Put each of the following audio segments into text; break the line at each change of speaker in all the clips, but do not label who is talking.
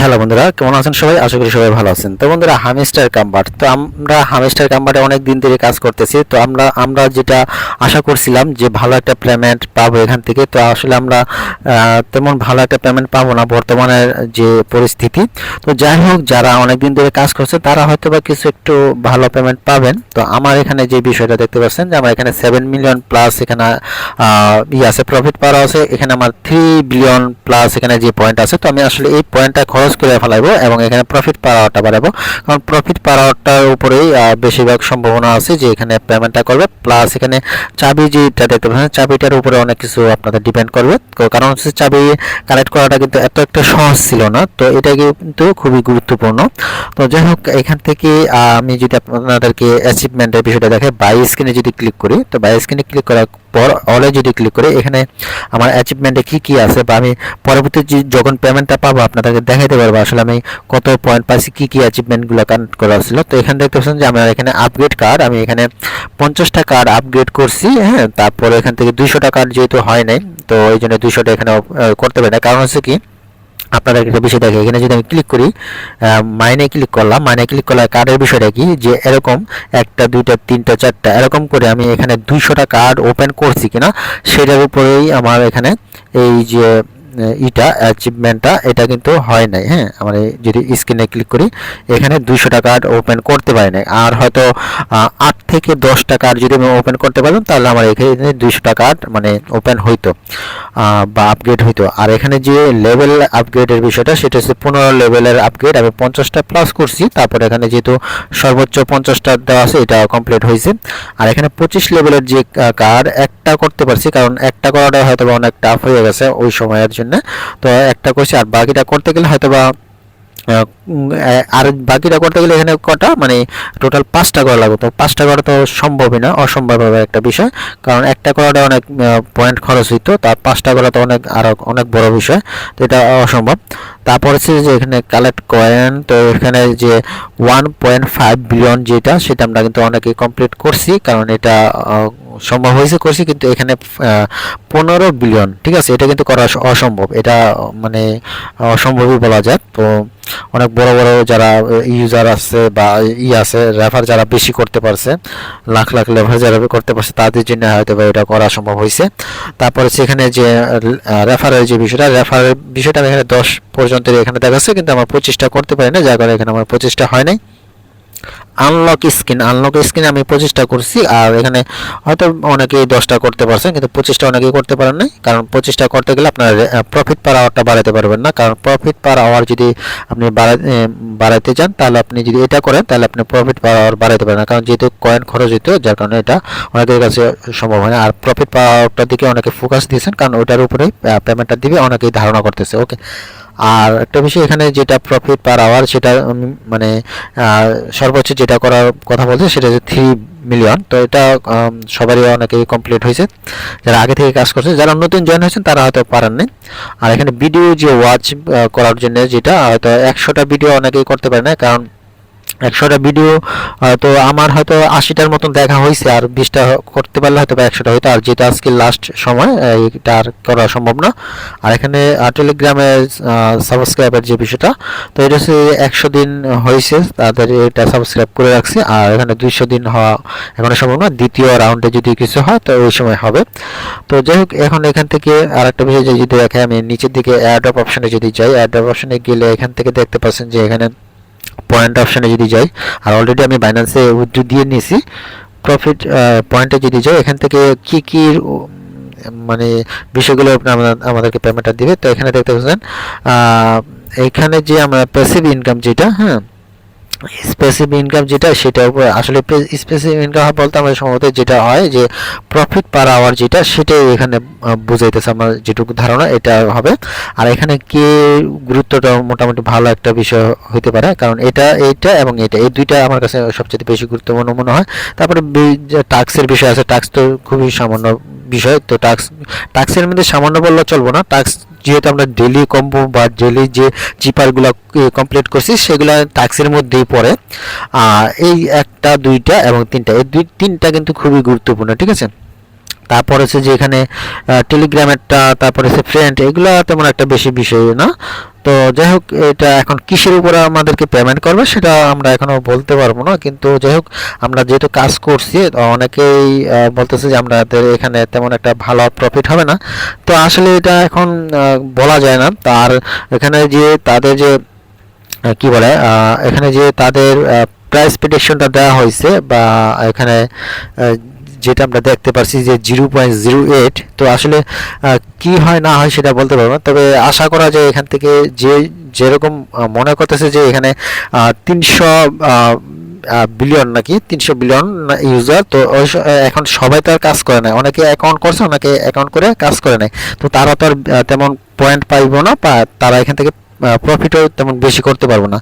Hello বন্ধুরা, কেমন আছেন সবাই? আশা করি সবাই ভালো আছেন। তো বন্ধুরা হামিস্টার কাম্বার তো আমরা হামিস্টার কাম্বারে অনেক দিন ধরে কাজ করতেছি। তো আমরা আমরা যেটা আশা করছিলাম যে ভালো একটা পেমেন্ট পাবো এখান থেকে। তো আসলে আমরা তেমন ভালো একটা পেমেন্ট পাবো না বর্তমানের যে পরিস্থিতি। তো যাই হোক, যারা অনেক দিন ধরে কাজ করছে, তারা হয়তো বা কিছু একটু ভালো পেমেন্ট পাবেন। তো আমার এখানে যে বিষয়টা দেখতে পাচ্ছেন, যে আমার এখানে সেভেন মিলিয়ন প্লাস এখানে ই আছে প্রফিট পাওয়া আছে। এখানে আমার থ্রি বিলিয়ন প্লাস এখানে যে পয়েন্ট আছে। তো আমি আসলে এই পয়েন্টটা খরচ করে ফেলাইবো এবং এখানে প্রফিট পাওয়াটা বাড়াবো কারণ প্রফিট পাওয়াটার উপরেই বেশিরভাগ সম্ভাবনা আছে যে এখানে পেমেন্টটা করবে। প্লাস এখানে চাবি যেটা দেখতে পাচ্ছেন, চাবিটার উপরে অনেক কিছু আপনাদের ডিপেন্ড করবে। কারণ হচ্ছে চাবি কালেক্ট করাটা কিন্তু এত একটা সহজ ছিল না, তো এটা কিন্তু খুবই গুরুত্বপূর্ণ। তো যাই হোক, এখান থেকে আমি যদি আপনাদেরকে অ্যাচিভমেন্টের বিষয়টা দেখে বাই স্ক্রিনে যদি ক্লিক করি, তো বাই স্ক্রিনে ক্লিক করার পর অলে যদি ক্লিক করে, এখানে আমার অ্যাচিভমেন্টে কি কি আছে বা আমি পরবর্তী যখন পেমেন্টটা পাবো, আপনাদেরকে দেখাইতে পারব আসলে আমি কত পয়েন্ট পাইছি, কি কি অ্যাচিভমেন্টগুলো কানেক্ট করা ছিল। তো এখানে দেখতে পাচ্ছেন যে আমার এখানে আপগ্রেড কার্ড আমি এখানে পঞ্চাশটা কার্ড আপগ্রেড করছি হ্যাঁ তারপরে এখান থেকে দুইশোটা কার্ড যেহেতু হয় নাই, তো এই জন্য দুইশোটা এখানে করতে পারি না কারণ হচ্ছে কি আপনাদের একটা বিষয় দেখে, এখানে যদি আমি ক্লিক করি মাইনে ক্লিক করলাম মাইনে ক্লিক করলে কার্ডের বিষয়টা কি? যে এরকম একটা, দুইটা, তিনটা, চারটা, এরকম করে আমি এখানে দুইশোটা কার্ড ওপেন করছি কিনা, সেটার উপরেই আমার এখানে এই যে ইটা অ্যাচিভমেন্টটা এটা কিন্তু হয় নাই হ্যাঁ? আমার যদি স্ক্রিনে ক্লিক করি, এখানে দুইশো টাকা ওপেন করতে পারি নাই। আর হয়তো আট থেকে দশ টাকার যদি আমি ওপেন করতে পারলাম তাহলে আমার এখানে দুইশো টাকা মানে ওপেন হইতো বা আপগ্রেড হইতো। আর এখানে যে লেভেল আপগ্রেডের বিষয়টা, সেটা হচ্ছে পনেরো লেভেলের আপগ্রেড আমি পঞ্চাশটা প্লাস করছি, তারপরে এখানে যেহেতু সর্বোচ্চ পঞ্চাশটা দেওয়া আছে, এটা কমপ্লিট হয়েছে আর এখানে পঁচিশ লেভেলের যে কার্ড, একটা করতে পারছি, কারণ একটা করাটা হয়তো অনেক টাফ হয়ে গেছে, ওই সময়ের জন্য তো একটা করছি আর বাকিটা করতে গেলে হয়তো বা আর বাকিটা করতে গেলে এখানে কটা মানে টোটাল পাঁচটা করা লাগবে। তো পাঁচটা করা তো সম্ভবই না, অসম্ভব হবে একটা বিষয়। কারণ একটা করাটা অনেক পয়েন্ট খরচ হইতো তার পাঁচটা করা তো অনেক আরও অনেক বড় বিষয়, তো এটা অসম্ভব। তারপর হচ্ছে যে এখানে কালেক্ট কয়েন তো এখানে যে ওয়ান পয়েন্ট ফাইভ বিলিয়ন যেটা, সেটা আমরা কিন্তু অনেকে কমপ্লিট করছি, কারণ এটা সম্ভব হয়েছে করছি, কিন্তু এখানে পনেরো বিলিয়ন, ঠিক আছে? এটা কিন্তু করা অসম্ভব। এটা মানে অসম্ভবই বলা যায়। তো অনেক বড় বড় যারা ইউজার আছে বা ই আছে রেফার যারা বেশি করতে পারছে, লাখ লাখ লেভার যারা করতে পারছে, তাদের জন্য হয়তো বা এটা করা সম্ভব হয়েছে। তারপরে সেখানে যে রেফারের যে বিষয়টা রেফারের বিষয়টা আমি এখানে দশ পর্যন্ত এখানে দেখাচ্ছে, কিন্তু আমার পঁচিশটা করতে পারি না যার কারণে এখানে আমার পঁচিশটা হয় নাই। আনলক স্ক্রিন আনলক স্ক্রিন আমি পঁচিশটা করছি আর এখানে হয়তো অনেকেই দশটা করতে পারছেন কিন্তু পঁচিশটা অনেকেই করতে পারেন না কারণ পঁচিশটা করতে গেলে আপনার প্রফিট পার আওয়ারটা বাড়াতে পারবেন না কারণ প্রফিট পার আওয়ার যদি আপনি বাড়া- এ, চান তাহলে আপনি যদি এটা করেন তাহলে আপনি প্রফিট পার আওয়ার বাড়াইতে পারেন না কারণ যেহেতু কয়েন খরচ হইতো যার কারণে এটা অনেকের কাছে সম্ভব হয় না আর প্রফিট পার আওয়ারটার দিকে অনেকে ফোকাস দিয়েছেন কারণ ওটার উপরেই পেমেন্টটা দিবে অনেকেই ধারণা করতেছে ওকে আর একটা বিষয় এখানে যেটা প্রফিট পার আওয়ার সেটা মানে সর্বোচ্চ যেটা করার কথা বলছে সেটা হচ্ছে থ্রি মিলিয়ন তো এটা সবারই অনেকেই কমপ্লিট হয়েছে, যারা আগে থেকে কাজ করছে, যারা নতুন জয়েন হয়েছেন তারা হয়তো পারেননি আর এখানে ভিডিও যে ওয়াচ করার জন্য যেটা, হয়তো একশোটা ভিডিও অনেকেই করতে পারে না কারণ একশোটা ভিডিও তো আমার হয়তো আশিটার মতন দেখা হয়েছে আর বিশটা করতে পারলে হয়তো বা একশোটা হয়তো আর যেটা আজকে লাস্ট সময় এটা আর করা সম্ভব না। আর এখানে টেলিগ্রামে সাবস্ক্রাইবের যে বিষয়টা, তো এটা হচ্ছে একশো দিন হয়েছে তাদের এটা সাবস্ক্রাইব করে রাখছি। আর এখানে দুইশো দিন হওয়া এখনও সম্ভব না। দ্বিতীয় রাউন্ডে যদি কিছু হয়, তো ওই সময় হবে। তো যাই হোক, এখন এখান থেকে আর একটা বিষয় যদি দেখে আমি নিচের দিকে অ্যাডপ অপশনে যদি যাই অ্যাডপ অপশনে গেলে এখান থেকে দেখতে পাচ্ছেন যে এখানে পয়েন্ট অপশানে যদি যাই, আর অলরেডি আমি বাইন্যান্সে উইথড্র দিয়ে নিয়েছি প্রফিট পয়েন্টে যদি যাই, এখান থেকে কি কি মানে বিষয়গুলো আমাদেরকে পেমেন্টটা দিবে, তো এখানে দেখতে পাচ্ছেন এখানে যে আমরা প্যাসিভ ইনকাম যেটা হ্যাঁ স্পেসিভ ইনকাম যেটা সেটা উপর আসলে স্পেসিভ ইনকাম বলতে আমাদের সম্ভবত যেটা হয় যে প্রফিট পার আওয়ার যেটা, সেটাই এখানে বুঝাইতেছে আমার যেটুকু ধারণা, এটা হবে। আর এখানে কে গুরুত্বটা মোটামুটি ভালো একটা বিষয় হতে পারে, কারণ এটা এইটা এবং এটা, এই দুইটা আমার কাছে সবচেয়ে বেশি গুরুত্বপূর্ণ মনে হয়। তারপরে টাক্সের বিষয় আছে টাক্স তো খুবই সামান্য বিষয়, তো টাক্স টাক্সের মধ্যে সামান্য বললে চলবো না টাক্স যেহেতু আমরা ডেলি কম্বো বা ডেলি যে চিপারগুলো কমপ্লিট করছি, সেগুলো টাক্সের মধ্যেই পড়ে। এই একটা, দুইটা এবং তিনটা। এই দুই, তিনটা কিন্তু খুবই গুরুত্বপূর্ণ, ঠিক আছে? তারপর হচ্ছে যে এখানে টেলিগ্রামেরটা তারপর হচ্ছে ফ্রেন্ড এগুলো তেমন একটা বেশি বিষয় না। তো যাই হোক, এটা এখন কিসের উপরে আমাদেরকে পেমেন্ট করবে সেটা আমরা এখনও বলতে পারব না। কিন্তু যাই হোক, আমরা যেহেতু কাজ করছি অনেকেই বলতেছে যে আমাদের এখানে তেমন একটা ভালো প্রফিট হবে না। তো আসলে এটা এখন বলা যায় না। তার এখানে যে তাদের যে কি বলে এখানে যে তাদের প্রাইস প্রেডিকশনটা দেওয়া হয়েছে বা এখানে যেটা আমরা দেখতে পাচ্ছি যে জিরো পয়েন্ট জিরো এইট, তো আসলে কি হয় না হয় সেটা বলতে পারব না। তবে আশা করা যায় এখান থেকে যে যেরকম মনে করতেছে যে এখানে তিনশো বিলিয়ন নাকি, তিনশো বিলিয়ন ইউজার, তো এখন সবাই তো আর কাজ করে না অনেকে অ্যাকাউন্ট করছে, অনেকে অ্যাকাউন্ট করে কাজ করে নাই। তো তারা তো আর তেমন পয়েন্ট পাইব না বা তারা এখান থেকে প্রফিটও তেমন বেশি করতে পারব না।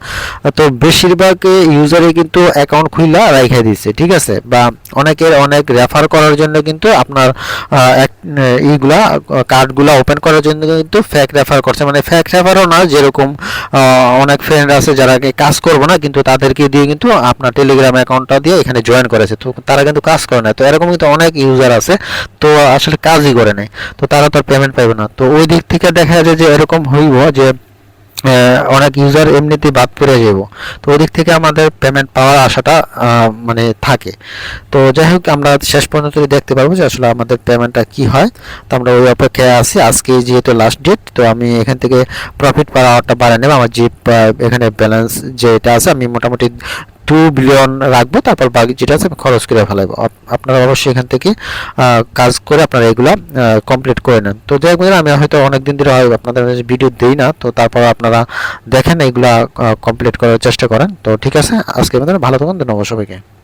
তো বেশিরভাগ ইউজারই কিন্তু অ্যাকাউন্ট খুইলা রাইখা দিচ্ছে ঠিক আছে? বা অনেকের অনেক রেফার করার জন্য কিন্তু আপনার এইগুলা কার্ডগুলা ওপেন করার জন্য কিন্তু ফ্যাক রেফার করছে। মানে ফ্যাক রেফারও না, যেরকম অনেক ফ্রেন্ড আছে যারা কাজ করব না, কিন্তু তাদেরকে দিয়ে কিন্তু আপনার টেলিগ্রাম অ্যাকাউন্টটা দিয়ে এখানে জয়েন করেছে। তো তারা কিন্তু কাজ করে না। তো এরকম কিন্তু অনেক ইউজার আছে, তো আসলে কাজই করে নাই। তো তারা তো পেমেন্ট পাইবে না। তো ওই দিক থেকে দেখা যায় যে এরকম হইব যে অনেক ইউজার এমনিতেই বাদ পড়ে যাব তো ওদিক দিক থেকে আমাদের পেমেন্ট পাওয়ার আশাটা মানে থাকে। তো যাই হোক, আমরা শেষ পর্যন্ত দেখতে পারব যে আসলে আমাদের পেমেন্টটা কি হয়। তো আমরা ওই অপেক্ষায় আছি। আজকে যেহেতু লাস্ট ডেট তো আমি এখান থেকে প্রফিট পাওয়ারটা বাড়ায় নেব। আমার যে এখানে ব্যালেন্স যেটা আছে, আমি মোটামুটি টু বিলিয়ন রাখব তারপর বাকি যেটা আছে আমি খরচ করে ফেলাবো আপ- আপনারা অবশ্যই এখান থেকে কাজ করে আপনারা এগুলো কমপ্লিট করে নেন। তো যাই বন্ধুরা, আমি হয়তো অনেক দিন ধরে হয় আপনাদের ভিডিও দিই না তো তারপর আপনারা দেখেন এগুলা কমপ্লিট করার চেষ্টা করেন। তো ঠিক আছে আজকে আমাদের ভালো থাকুন ধন্যবাদ সবাইকে।